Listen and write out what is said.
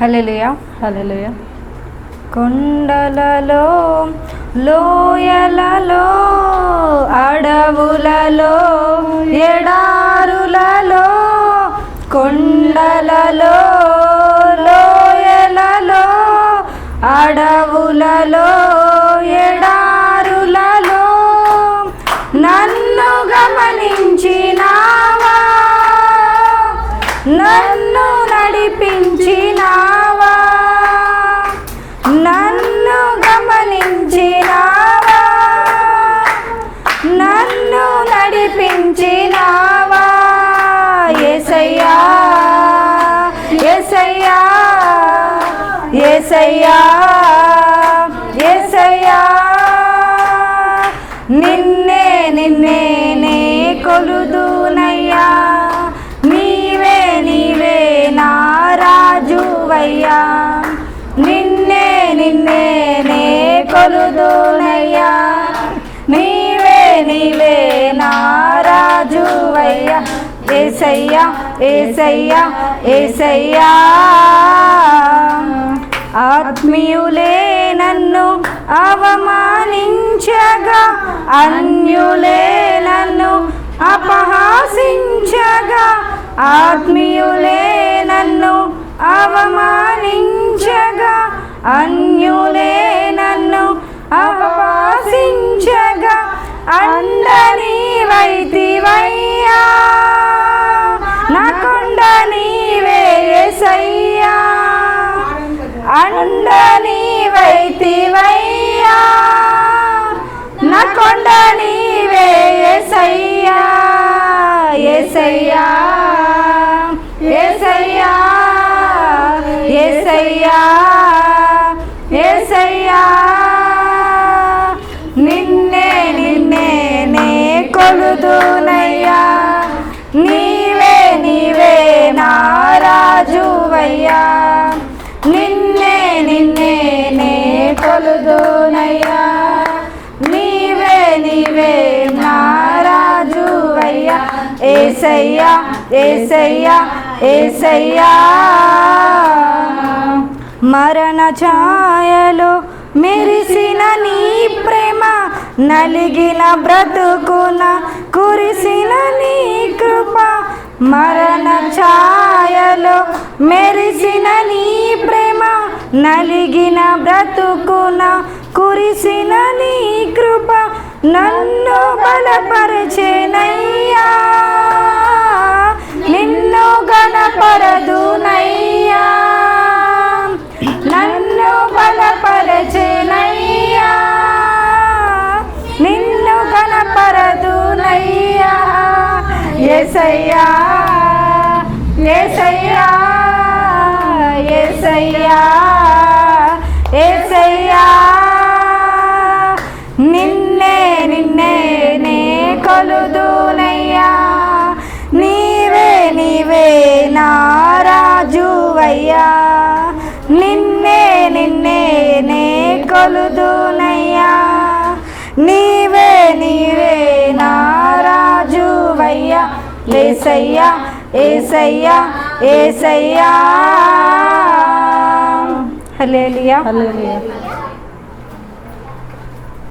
హల్లెలూయా. హల్లెలూయ. కొండలలో లోయలలో నడిపించినావా నన్ను గమనించినావా నన్ను నడిపించినావా? ఎసయ్యా ఎసయ్యా ఎసయ్యా ఎసయ్యా నిన్నే నిన్నే నే కొలుదు రాజువయ్యా నిన్నే నిన్నే నే కొలుదునయ్యా. నీవే నీవే నారాజువయ్యా ఏసయ్యా ఏసయ్యా ఏసయ్యా. ఆత్మీయులే నన్ను అవమానించగా అన్యులే నన్ను అపహాసించగా ఆత్మీయులే నన్ను అవమానించగా అన్యులే నన్ను అపహాసించగా అందని వైతివయ్యా. నా కొండ నీవే యేసయ్యా అండ నీవైతివయ్యా నా కొండ నీవే యేసయ్యా ఎసయ్యా రాజునయ్యా నీవే నీవే నా రాజువయ్యా నిన్నే నిన్నే నే కొలుదునయ్యా. నీవే నీవే నా రాజువయ్యా ఏసయ్యా ఏసయ్యా ఏసయ్యా. మరణ ఛాయలో మెరిసిన నీ ప్రేమ నలిగిన బ్రతుకున కురిసిన నీ కృప మరణ ఛాయలో మెరిసిన నీ ప్రేమ నలిగిన బ్రతుకున కురిసిన నీ కృప నన్ను బలపరచేనయ్యా ఏసయ్యా ఏసయ్యా ఏసయ్యా ఏసయ్యా. నిన్నే నిన్నే నే కొలుదునయ్యా. నీవే నీవే నా నిన్నే నిన్నే నే కొలుదునయ్యా. నీవే నీవే ఏసయ్యా ఏసయ్యా ఏసయ్యా. Hallelujah hallelujah